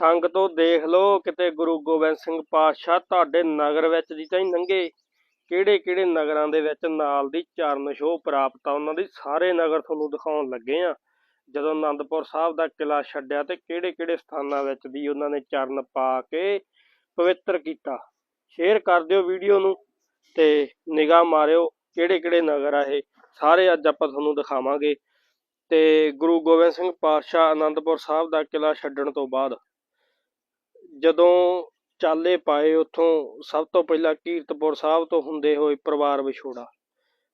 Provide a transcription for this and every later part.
ਸੰਗ ਤੋਂ ਦੇਖ ਲਓ, ਕਿਤੇ ਗੁਰੂ ਗੋਬਿੰਦ ਸਿੰਘ ਪਾਤਸ਼ਾਹ ਤੁਹਾਡੇ ਨਗਰ ਵਿੱਚ ਦੀ ਤਾਂ ਹੀ ਲੰਘੇ ਕਿਹੜੇ ਕਿਹੜੇ ਨਗਰਾਂ ਦੇ ਵਿੱਚ ਨਾਲ ਦੀ ਚਰਨ ਛੋਹ ਪ੍ਰਾਪਤ ਆ, ਉਹਨਾਂ ਦੀ ਸਾਰੇ ਨਗਰ ਤੁਹਾਨੂੰ ਦਿਖਾਉਣ ਲੱਗੇ ਆ। ਜਦੋਂ ਆਨੰਦਪੁਰ ਸਾਹਿਬ ਦਾ ਕਿਲਾ ਛੱਡਿਆ ਤੇ ਕਿਹੜੇ ਕਿਹੜੇ ਸਥਾਨਾਂ ਵਿੱਚ ਦੀ ਉਹਨਾਂ ਨੇ ਚਰਨ ਪਾ ਕੇ ਪਵਿੱਤਰ ਕੀਤਾ। ਸ਼ੇਅਰ ਕਰ ਦਿਓ ਵੀਡੀਓ ਨੂੰ ਤੇ ਨਿਗਾਹ ਮਾਰਿਓ ਕਿਹੜੇ ਕਿਹੜੇ ਨਗਰ ਆ ਇਹ। ਸਾਰੇ ਅੱਜ ਆਪਾਂ ਤੁਹਾਨੂੰ ਦਿਖਾਵਾਂਗੇ। ਤੇ ਗੁਰੂ ਗੋਬਿੰਦ ਸਿੰਘ ਪਾਤਸ਼ਾਹ ਆਨੰਦਪੁਰ ਸਾਹਿਬ ਦਾ ਕਿਲਾ ਛੱਡਣ ਤੋਂ ਬਾਅਦ ਜਦੋਂ ਚਾਲੇ ਪਾਏ ਉੱਥੋਂ ਸਭ ਤੋਂ ਪਹਿਲਾਂ ਕੀਰਤਪੁਰ ਸਾਹਿਬ ਤੋਂ ਹੁੰਦੇ ਹੋਏ ਪਰਿਵਾਰ ਵਿਛੋੜਾ।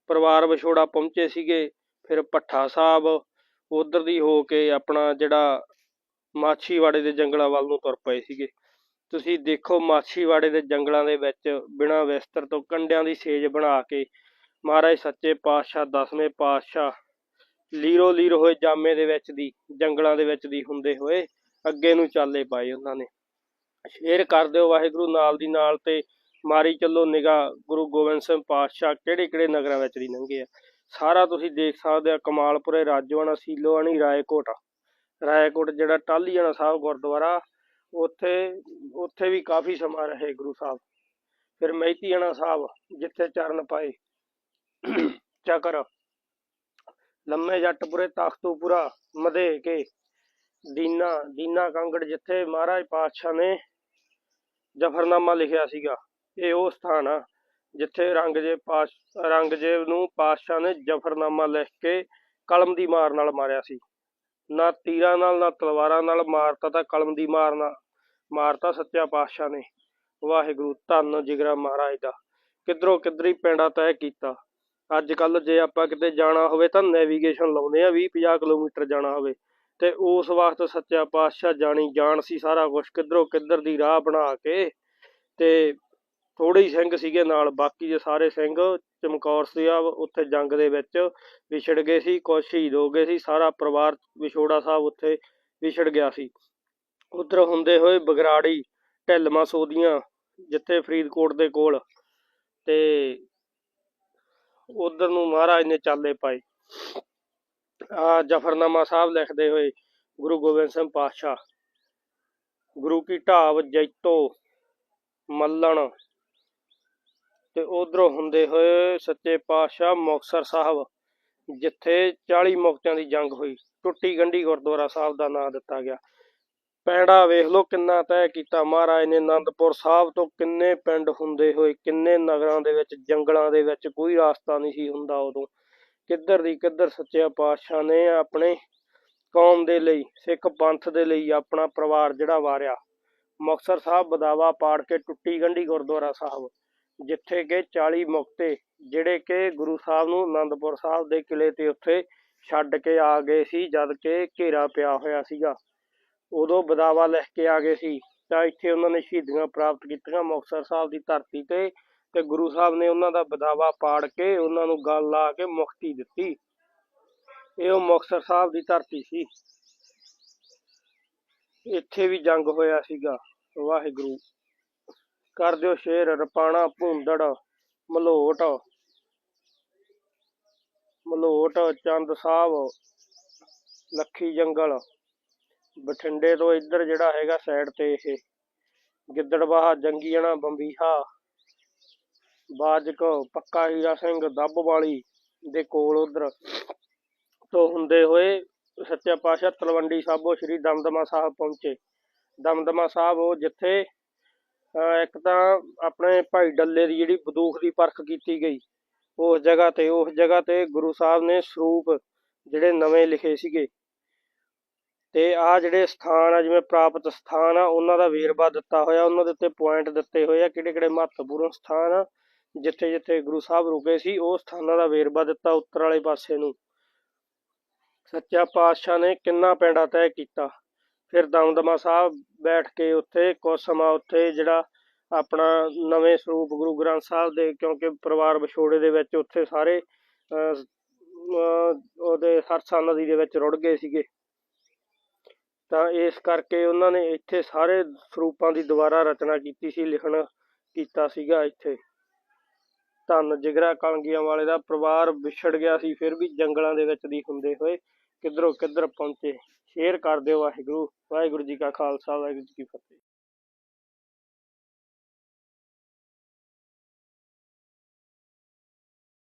ਪਰਿਵਾਰ ਵਿਛੋੜਾ ਪਹੁੰਚੇ ਸੀਗੇ, ਫਿਰ ਭੱਠਾ ਸਾਹਿਬ, ਉਧਰ ਦੀ ਹੋ ਕੇ ਆਪਣਾ ਜਿਹੜਾ ਮਾਛੀਵਾੜੇ ਦੇ ਜੰਗਲਾਂ ਵੱਲ ਨੂੰ ਤੁਰ ਪਏ ਸੀਗੇ। ਤੁਸੀਂ ਦੇਖੋ ਮਾਛੀਵਾੜੇ ਦੇ ਜੰਗਲਾਂ ਦੇ ਵਿੱਚ ਬਿਨਾਂ ਵਿਸਤਰ ਤੋਂ ਕੰਡਿਆਂ ਦੀ ਸੇਜ ਬਣਾ ਕੇ ਮਹਾਰਾਜ ਸੱਚੇ ਪਾਤਸ਼ਾਹ, ਦਸਵੇਂ ਪਾਤਸ਼ਾਹ, ਲੀਰੋ ਲੀਰ ਹੋਏ ਜਾਮੇ ਦੇ ਵਿੱਚ ਦੀ, ਜੰਗਲਾਂ ਦੇ ਵਿੱਚ ਦੀ ਹੁੰਦੇ ਹੋਏ ਅੱਗੇ ਨੂੰ ਚਾਲੇ ਪਾਏ ਉਹਨਾਂ ਨੇ। ਸ਼ੇਅਰ ਕਰ ਦਿਓ ਵਾਹਿਗੁਰੂ ਨਾਲ ਦੀ ਨਾਲ ਤੇ ਮਾਰੀ ਚੱਲੋ ਨਿਗਾਹ, ਗੁਰੂ ਗੋਬਿੰਦ ਸਿੰਘ ਪਾਤਸ਼ਾਹ ਕਿਹੜੇ ਕਿਹੜੇ ਨਗਰਾਂ ਵਿੱਚ ਦੀ ਲੰਘੇ ਆ। ਸਾਰਾ ਤੁਸੀਂ ਦੇਖ ਸਕਦੇ ਆ ਕਮਾਲਪੁਰੇ ਰਾਜੋਆਣਾ ਸੀਲੋਆਣੀ, ਰਾਏਕੋਟ। ਰਾਏਕੋਟ ਜਿਹੜਾ ਟਾਹਲੀਆਣਾ ਸਾਹਿਬ ਗੁਰਦੁਆਰਾ, ਉੱਥੇ ਉੱਥੇ ਵੀ ਕਾਫੀ ਸਮਾਂ ਰਹੇ ਗੁਰੂ ਸਾਹਿਬ। ਫਿਰ ਮਹਿਤੀਆਣਾ ਸਾਹਿਬ ਜਿੱਥੇ ਚਰਨ ਪਾਏ। ਚੱਕਰ। ਲੰਮੇ ਜੱਟਪੁਰੇ ਤਖਤੂਪੁਰਾ ਮਧੇ ਕੇ ਦੀਨਾ ਦੀਨਾ ਕਾਂਗੜ ਜਿੱਥੇ ਮਹਾਰਾਜ ਪਾਤਸ਼ਾਹ ਨੇ ਜਫਰਨਾਮਾ ਲਿਖਿਆ ਸੀਗਾ। ਇਹ ਉਹ ਸਥਾਨ ਆ ਜਿੱਥੇ ਰੰਗਜੇਬ ਪਾਸ਼ ਰੰਗਜੇਬ ਨੂੰ ਪਾਤਸ਼ਾਹ ਨੇ ਜਫਰਨਾਮਾ ਲਿਖ ਕੇ ਕਲਮ ਦੀ ਮਾਰ ਨਾਲ ਮਾਰਿਆ ਸੀ। ਨਾ ਤੀਰਾਂ ਨਾਲ, ਨਾ ਤਲਵਾਰਾਂ ਨਾਲ ਮਾਰਤਾ ਤਾਂ ਕਲਮ ਦੀ ਮਾਰ ਨਾਲ ਮਾਰਤਾ ਸੱਚਾ ਪਾਤਸ਼ਾਹ ਨੇ। ਵਾਹਿਗੁਰੂ ਧੰਨ ਜਿਗਰਾ ਮਹਾਰਾਜ ਦਾ। ਕਿਧਰੋਂ ਕਿਧਰੀ ਪੈਂਡਾ ਤੈਅ ਕੀਤਾ। ਅੱਜ ਕੱਲ ਜੇ ਆਪਾਂ ਕਿਤੇ ਜਾਣਾ ਹੋਵੇ ਤਾਂ ਨੈਵੀਗੇਸ਼ਨ ਲਾਉਂਦੇ ਆ 20 50 ਕਿਲੋਮੀਟਰ ਜਾਣਾ ਹੋਵੇ। ਤੇ ਉਸ ਵਕਤ ਸੱਚਾ ਪਾਤਸ਼ਾਹ ਜਾਣੀ ਜਾਣ ਸੀ ਸਾਰਾ ਕੁਝ ਕਿੱਧਰੋਂ ਕਿੱਧਰ ਦੀ ਰਾਹ ਬਣਾ ਕੇ ਤੇ ਥੋੜੇ ਹੀ ਸਿੰਘ ਸੀਗੇ ਨਾਲ, ਬਾਕੀ ਦੇ ਸਾਰੇ ਸਿੰਘ ਚਮਕੌਰ ਸਾਹਿਬ ਉੱਥੇ ਜੰਗ ਦੇ ਵਿੱਚ ਵਿਛੜ ਗਏ ਸੀ ਕੁਝ ਸ਼ਹੀਦ ਹੋ ਗਏ ਸੀ, ਸਾਰਾ ਪਰਿਵਾਰ ਵਿਛੋੜਾ ਸਾਹਿਬ ਉੱਥੇ ਵਿਛੜ ਗਿਆ ਸੀ। ਉਧਰ ਹੁੰਦੇ ਹੋਏ ਬਗਰਾੜੀ ਢਿਲਮਾ ਸੋਦੀਆਂ ਜਿੱਥੇ ਫਰੀਦਕੋਟ ਦੇ ਕੋਲ ਤੇ ਉਧਰ ਨੂੰ ਮਹਾਰਾਜ ਨੇ ਚਾਲੇ ਪਾਏ। ਜਫਰਨਾਮਾ ਸਾਹਿਬ ਲਿਖਦੇ ਹੋਏ ਗੁਰੂ ਗੋਬਿੰਦ ਸਿੰਘ ਪਾਤਸ਼ਾਹ, ਗੁਰੂ ਕੀ ਢਾਬ ਜੈਤੋ ਮੱਲਣ ਤੇ ਉਧਰੋਂ ਹੁੰਦੇ ਹੋਏ ਸੱਚੇ ਪਾਤਸ਼ਾਹ ਮੁਕਤਸਰ ਸਾਹਿਬ, ਜਿੱਥੇ 40 ਮੁਕਤਿਆਂ ਦੀ ਜੰਗ ਹੋਈ। ਟੁੱਟੀ ਗੰਢੀ ਗੁਰਦੁਆਰਾ ਸਾਹਿਬ ਦਾ ਨਾਮ ਦਿੱਤਾ ਗਿਆ। ਪੈਂਡਾ ਵੇਖ ਲਓ ਕਿੰਨਾ ਤੈਅ ਕੀਤਾ ਮਹਾਰਾਜ ਨੇ ਆਨੰਦਪੁਰ ਸਾਹਿਬ ਤੋਂ ਕਿੰਨੇ ਪਿੰਡ ਹੁੰਦੇ ਹੋਏ, ਕਿੰਨੇ ਨਗਰਾਂ ਦੇ ਵਿੱਚ, ਜੰਗਲਾਂ ਦੇ ਵਿੱਚ, ਕੋਈ ਰਾਸਤਾ ਨਹੀਂ ਸੀ ਹੁੰਦਾ ਉਦੋਂ। ਕਿੱਧਰ ਦੀ ਕਿੱਧਰ ਸੱਚਿਆ ਪਾਤਸ਼ਾਹ ਨੇ ਆਪਣੇ ਕੌਮ ਦੇ ਲਈ, ਸਿੱਖ ਪੰਥ ਦੇ ਲਈ ਆਪਣਾ ਪਰਿਵਾਰ ਜਿਹੜਾ ਵਾਰਿਆ। ਮੁਕਤਸਰ ਸਾਹਿਬ ਬਦਾਵਾ ਪਾੜ ਕੇ ਟੁੱਟੀ ਗੰਢੀ ਗੁਰਦੁਆਰਾ ਸਾਹਿਬ, ਜਿੱਥੇ ਕਿ 40 ਮੁਕਤੇ, ਜਿਹੜੇ ਕਿ ਗੁਰੂ ਸਾਹਿਬ ਨੂੰ ਆਨੰਦਪੁਰ ਸਾਹਿਬ ਦੇ ਕਿਲੇ ਤੇ ਉੱਥੇ ਛੱਡ ਕੇ ਆ ਗਏ ਸੀ, ਜਦ ਕਿ ਘੇਰਾ ਪਿਆ ਹੋਇਆ ਸੀਗਾ। ਉਦੋਂ ਬਦਾਵਾ ਲਿਖ ਕੇ ਆ ਗਏ ਸੀ, ਤਾਂ ਇੱਥੇ ਉਹਨਾਂ ਨੇ ਸ਼ਹੀਦੀਆਂ ਪ੍ਰਾਪਤ ਕੀਤੀਆਂ ਮੁਕਤਸਰ ਸਾਹਿਬ ਦੀ ਧਰਤੀ ਤੇ ਤੇ ਗੁਰੂ ਸਾਹਿਬ ਨੇ ਉਹਨਾਂ ਦਾ ਬਦਾਵਾ ਪਾੜ ਕੇ ਉਹਨਾਂ ਨੂੰ ਗੱਲ ਲਾ ਕੇ ਮੁਕਤੀ ਦਿੱਤੀ। ਇਹ ਉਹ ਮੁਕਤਸਰ ਸਾਹਿਬ ਦੀ ਧਰਤੀ ਸੀ। ਇੱਥੇ ਵੀ ਜੰਗ ਹੋਇਆ ਸੀਗਾ। ਵਾਹਿਗੁਰੂ। ਕਰ ਦਿਓ ਸ਼ੇਰ, ਰਪਾਣਾ, ਭੁੰਦੜ, ਮਲੋਟ। ਮਲੋਟ, ਚੰਦ ਸਾਹਿਬ, ਲੱਖੀ ਜੰਗਲ। ਬਠਿੰਡੇ ਤੋਂ ਇੱਧਰ ਜਿਹੜਾ ਹੈਗਾ ਸਾਈਡ ਤੇ ਇਹ। ਗਿੱਦੜਬਾਹਾ, ਜੰਗੀਆਣਾ, ਬੰਬੀਹਾ। ਬਾਜਕ ਪੱਕਾ ਹੀਰਾ ਸਿੰਘ ਦੱਬ ਵਾਲੀ ਦੇ ਕੋਲ ਉਧਰ ਤੋਂ ਹੁੰਦੇ ਹੋਏ ਸੱਚਾ ਪਾਤਸ਼ਾਹ ਤਲਵੰਡੀ ਸਾਬੋ ਸ੍ਰੀ ਦਮਦਮਾ ਸਾਹਿਬ ਪਹੁੰਚੇ। ਦਮਦਮਾ ਸਾਹਿਬ ਉਹ ਜਿੱਥੇ ਇੱਕ ਤਾਂ ਆਪਣੇ ਭਾਈ ਡੱਲੇ ਦੀ ਜਿਹੜੀ ਬੰਦੂਕ ਦੀ ਪਰਖ ਕੀਤੀ ਗਈ, ਉਸ ਜਗ੍ਹਾ ਤੇ, ਉਸ ਜਗ੍ਹਾ ਤੇ ਗੁਰੂ ਸਾਹਿਬ ਨੇ ਸਰੂਪ ਜਿਹੜੇ ਨਵੇਂ ਲਿਖੇ ਸੀਗੇ। ਤੇ ਆ ਜਿਹੜੇ ਸਥਾਨ ਆ, ਜਿਵੇਂ ਪ੍ਰਾਪਤ ਸਥਾਨ ਆ, ਉਹਨਾਂ ਦਾ ਵੇਰਵਾ ਦਿੱਤਾ ਹੋਇਆ, ਉਹਨਾਂ ਦੇ ਉੱਤੇ ਪੁਆਇੰਟ ਦਿੱਤੇ ਹੋਏ ਆ ਕਿਹੜੇ ਕਿਹੜੇ ਮਹੱਤਵਪੂਰਨ ਸਥਾਨ ਆ ਜਿੱਥੇ ਜਿੱਥੇ ਗੁਰੂ ਸਾਹਿਬ ਰੁਕੇ ਸੀ ਉਹ ਸਥਾਨਾਂ ਦਾ ਵੇਰਵਾ ਦਿੱਤਾ ਉੱਤਰ ਵਾਲੇ ਪਾਸੇ ਨੂੰ। ਸੱਚਾ ਪਾਤਸ਼ਾਹ ਨੇ ਕਿੰਨਾ ਪੈਂਡਾ ਤੈਅ ਕੀਤਾ। ਫਿਰ ਦਮਦਮਾ ਸਾਹਿਬ ਬੈਠ ਕੇ ਉੱਥੇ ਕੁਝ ਸਮਾਂ ਉੱਥੇ ਜਿਹੜਾ ਆਪਣਾ ਨਵੇਂ ਸਰੂਪ ਗੁਰੂ ਗ੍ਰੰਥ ਸਾਹਿਬ ਦੇ ਕਿਉਂਕਿ ਪਰਿਵਾਰ ਵਿਛੋੜੇ ਦੇ ਵਿੱਚ ਉੱਥੇ ਸਾਰੇ ਅਹ, ਅਹ, ਉਹਦੇ ਸਰਸਾ ਨਦੀ ਦੇ ਵਿੱਚ ਰੁੜ ਗਏ ਸੀਗੇ। ਤਾਂ ਇਸ ਕਰਕੇ ਉਹਨਾਂ ਨੇ ਇੱਥੇ ਸਾਰੇ ਸਰੂਪਾਂ ਦੀ ਦੁਬਾਰਾ ਰਚਨਾ ਕੀਤੀ ਸੀ ਲਿਖਣ ਕੀਤਾ ਸੀਗਾ ਇੱਥੇ। ਧੰਨ ਜਿਗਰਾ ਕਲਗੀਆਂ ਵਾਲੇ ਦਾ ਪਰਿਵਾਰ ਵਿਛੜ ਗਿਆ ਸੀ, ਫਿਰ ਵੀ ਜੰਗਲਾਂ ਦੇ ਵਿੱਚ ਦੀ ਹੁੰਦੇ ਹੋਏ ਕਿੱਧਰੋਂ ਕਿੱਧਰ ਪਹੁੰਚੇ। ਸ਼ੇਅਰ ਕਰ ਦਿਓ ਵਾਹਿਗੁਰੂ ਵਾਹਿਗੁਰੂ ਜੀ ਕਾ ਖਾਲਸਾ, ਵਾਹਿਗੁਰੂ ਜੀ ਕੀ ਫਤਿਹ।